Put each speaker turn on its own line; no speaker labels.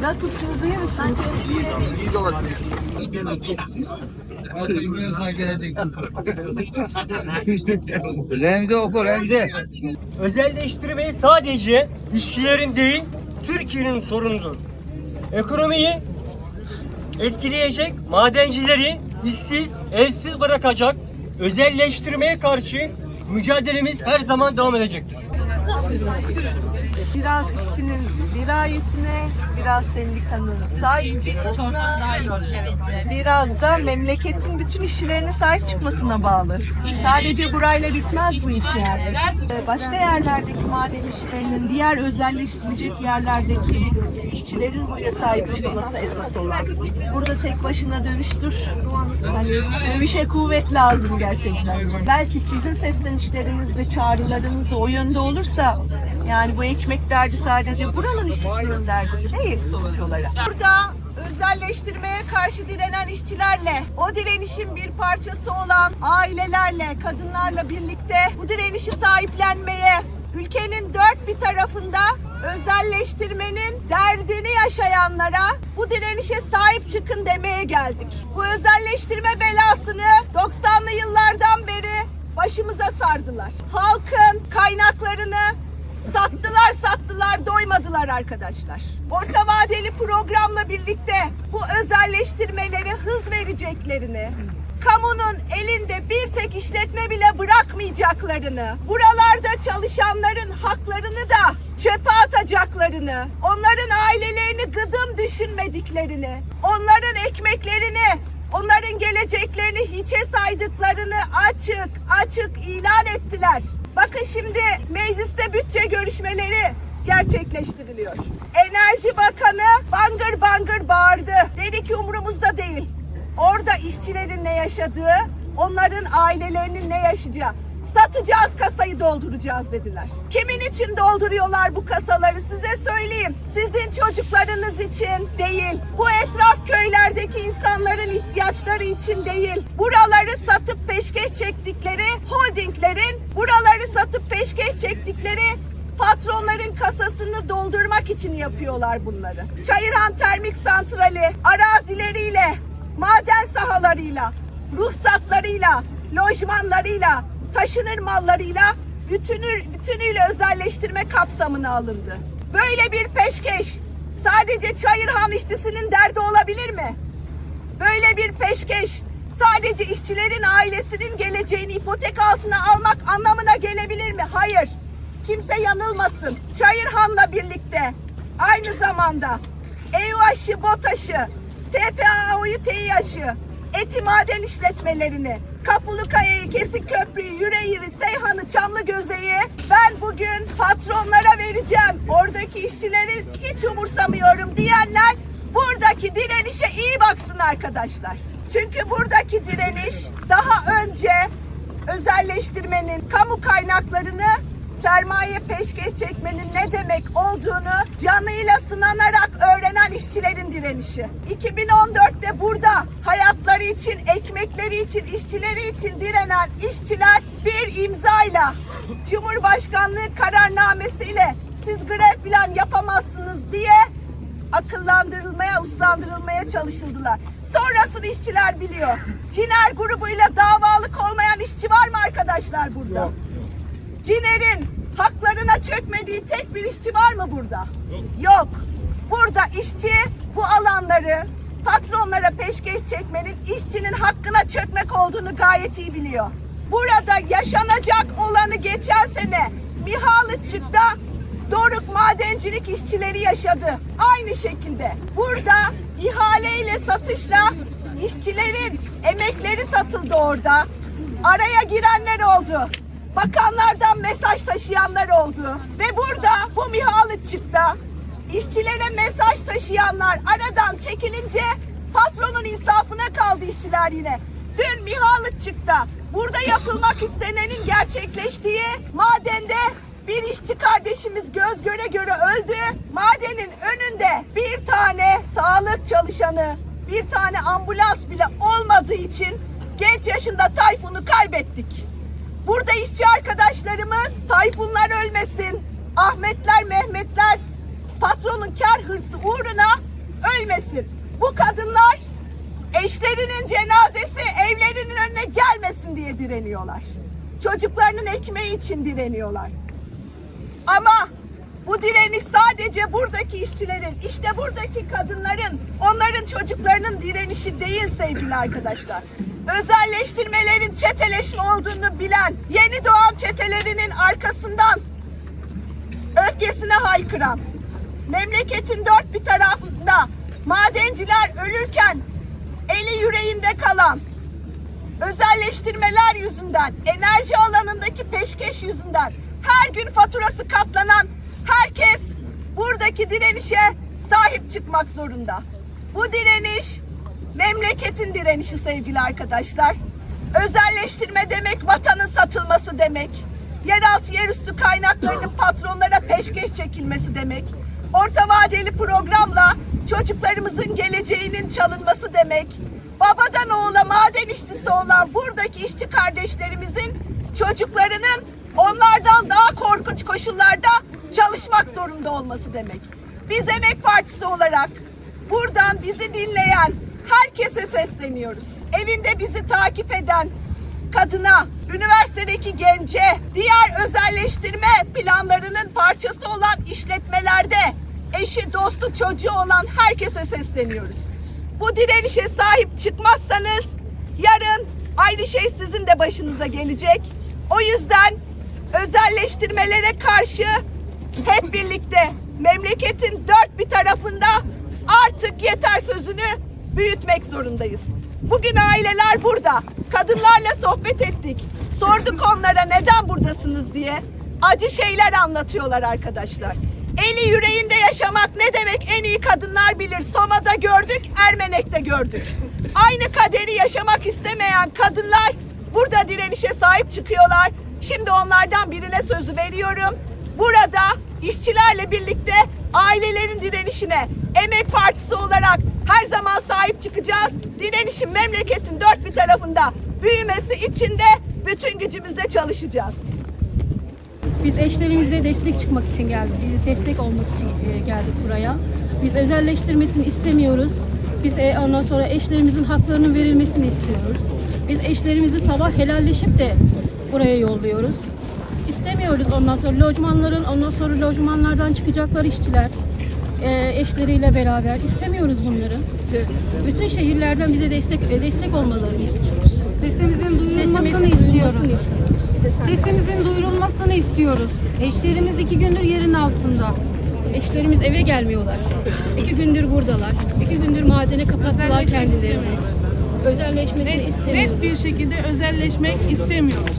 Nasılsınız, iyi misiniz?
Remzi oku Remzi.
Özelleştirme sadece işçilerin değil, Türkiye'nin sorunudur. Ekonomiyi etkileyecek, madencileri işsiz, evsiz bırakacak, özelleştirmeye karşı mücadelemiz her zaman devam edecektir.
Biraz işçinin dirayetine, biraz sendikanın sahip biraz da memleketin bütün işçilerine sahip çıkmasına bağlı. Sadece burayla bitmez bu iş yani. Ee, Başka yerlerdeki maden işçilerinin, diğer özelleştirilecek yerlerdeki işçilerin buraya sahip çıkması esas olan. Burada tek başına dövüştür. Hani dövüşe kuvvet lazım gerçekten. Belki sizin seslenişleriniz ve çağrılarınız da o yönde olursa yani bu ekmek derdi sadece buranın işçisinin derdi değil sonuç olarak. Burada özelleştirmeye karşı direnen işçilerle, o direnişin bir parçası olan ailelerle, kadınlarla birlikte bu direnişi sahiplenmeye, ülkenin dört bir tarafında özelleştirmenin derdini yaşayanlara bu direnişe sahip çıkın demeye geldik. Bu özelleştirme belasını 90'lı yıllardan beri başımıza sardılar. Halkın kaynaklarını Sattılar sattılar doymadılar arkadaşlar. Orta vadeli programla birlikte bu özelleştirmeleri hız vereceklerini, kamunun elinde bir tek işletme bile bırakmayacaklarını, buralarda çalışanların haklarını da çöpe atacaklarını, onların ailelerini gıdım düşünmediklerini, onların ekmeklerini, onların geleceklerini hiçe saydıklarını açık açık ilan ettiler. Bakın şimdi mecliste bütçe görüşmeleri gerçekleştiriliyor. Enerji Bakanı bangır bangır bağırdı. Dedi ki umurumuzda değil. Orada işçilerin ne yaşadığı, onların ailelerinin ne yaşayacağı. Satacağız kasayı dolduracağız dediler. Kimin için dolduruyorlar bu kasaları size söyleyeyim. Sizin çocuklarınız için değil. Bu etraf köylerdeki insanların ihtiyaçları için değil. Buraları satıp peşkeş çektikleri holdinglerin buraları satıp peşkeş çektikleri patronların kasasını doldurmak için yapıyorlar bunları. Çayırhan Termik Santrali arazileriyle, maden sahalarıyla, ruhsatlarıyla, lojmanlarıyla, taşınır mallarıyla bütünü, bütünüyle özelleştirme kapsamına alındı. Böyle bir peşkeş sadece Çayırhan işçisinin derdi olabilir mi? Böyle bir peşkeş sadece işçilerin ailesinin geleceğini ipotek altına almak anlamına gelebilir mi? Hayır. Kimse yanılmasın. Çayırhan'la birlikte aynı zamanda EUAŞ'ı, BOTAŞ'ı, TPAO'yu, TİAŞ'ı, eti maden işletmelerini, Kapılıkaya'yı, Kesik Köprü'yü, Yüreğir'i, Seyhan'ı, Çamlıgöze'yi ben bugün patronlara vereceğim. Oradaki işçileri hiç umursamıyorum diyenler buradaki direnişe iyi baksın arkadaşlar. Çünkü buradaki direniş daha önce özelleştirmenin kamu kaynaklarını sermaye peşkeş çekmenin ne demek olduğunu canıyla sınanarak öğrenen işçilerin direnişi. 2014'te burada hayatları için, ekmekleri için, işçileri için direnen işçiler bir imzayla Cumhurbaşkanlığı kararnamesiyle siz grev falan yapamazsınız diye akıllandırılmaya, uslandırılmaya çalışıldılar. Sonrasını işçiler biliyor. Ciner grubuyla davalık olmayan işçi var mı arkadaşlar burada? Ciner'in haklarına çökmediği tek bir işçi var mı burada? Yok. Burada işçi bu alanları patronlara peşkeş çekmenin işçinin hakkına çökmek olduğunu gayet iyi biliyor. Burada yaşanacak olanı geçen sene Mihalıççık'ta Doruk madencilik işçileri yaşadı. Aynı şekilde burada ihaleyle satışla işçilerin emekleri satıldı orada. Araya girenler oldu. Bakanlardan mesaj taşıyanlar oldu. Ve burada bu Mihalıççık'ta işçilere mesaj taşıyanlar aradan çekilince patronun insafına kaldı işçiler yine. Dün Mihalıççık'ta burada yapılmak istenenin gerçekleştiği madende bir işçi kardeşimiz göz göre göre öldü. Madenin önünde bir tane sağlık çalışanı, bir tane ambulans bile olmadığı için genç yaşında Tayfun'u kaybettik. Burada işçi arkadaşlarımız Tayfunlar ölmesin. Ahmetler, Mehmetler patronun kar hırsı uğruna ölmesin. Bu kadınlar eşlerinin cenazesi evlerinin önüne gelmesin diye direniyorlar. Çocuklarının ekmeği için direniyorlar. Ama bu direniş sadece buradaki işçilerin, işte buradaki kadınların, onların çocuklarının direnişi değil sevgili arkadaşlar. Özelleştirmelerin çeteleşme olduğunu bilen, yeni doğan çetelerinin arkasından öfkesine haykıran, memleketin dört bir tarafında madenciler ölürken eli yüreğinde kalan, özelleştirmeler yüzünden, enerji alanındaki peşkeş yüzünden her gün faturası katlanan herkes buradaki direnişe sahip çıkmak zorunda. Bu direniş memleketin direnişi sevgili arkadaşlar. Özelleştirme demek vatanın satılması demek. Yeraltı yerüstü kaynaklarının patronlara peşkeş çekilmesi demek. Orta vadeli programla çocuklarımızın geleceğinin çalınması demek. Babadan oğula maden işçisi olan buradaki işçi kardeşlerimizin çocuklarının onlardan daha korkunç koşullarda çalışmak zorunda olması demek. Biz Emek Partisi olarak buradan bizi dinleyen herkese sesleniyoruz. Evinde bizi takip eden kadına, üniversitedeki gence, diğer özelleştirme planlarının parçası olan işletmelerde eşi, dostu, çocuğu olan herkese sesleniyoruz. Bu direnişe sahip çıkmazsanız yarın aynı şey sizin de başınıza gelecek. O yüzden özelleştirmelere karşı hep birlikte memleketin dört bir tarafında artık yeter sözünü büyütmek zorundayız. Bugün aileler burada. Kadınlarla sohbet ettik. Sorduk onlara neden buradasınız diye. Acı şeyler anlatıyorlar arkadaşlar. Eli yüreğinde yaşamak ne demek en iyi kadınlar bilir. Soma'da gördük, Ermenek'te gördük. Aynı kaderi yaşamak istemeyen kadınlar burada direnişe sahip çıkıyorlar. Şimdi onlardan birine sözü veriyorum. Burada işçilerle birlikte ailelerin direnişine Emek Partisi olarak her zaman sahip çıkacağız. Direnişin memleketin dört bir tarafında büyümesi için de bütün gücümüzle çalışacağız.
Biz eşlerimize destek çıkmak için geldik. Biz destek olmak için e, geldik buraya. Biz özelleştirmesini istemiyoruz. Biz e, ondan sonra eşlerimizin haklarının verilmesini istiyoruz. Biz eşlerimizi sabah helalleşip de buraya yolluyoruz. İstemiyoruz ondan sonra lojmanların, ondan sonra lojmanlardan çıkacaklar işçiler e, eşleriyle beraber istemiyoruz bunları. Bütün şehirlerden bize destek e, destek olmalarını istiyoruz.
Sesimizin duyulmasını
Sesimizin
istiyoruz.
duyulmasını istiyoruz.
Sesimizin duyurulmasını istiyoruz. Eşlerimiz iki gündür yerin altında.
Eşlerimiz eve gelmiyorlar. İki gündür buradalar. İki gündür madene kapattılar kendilerini. Özelleşmesini istemiyoruz.
Net bir şekilde özelleşmek istemiyoruz.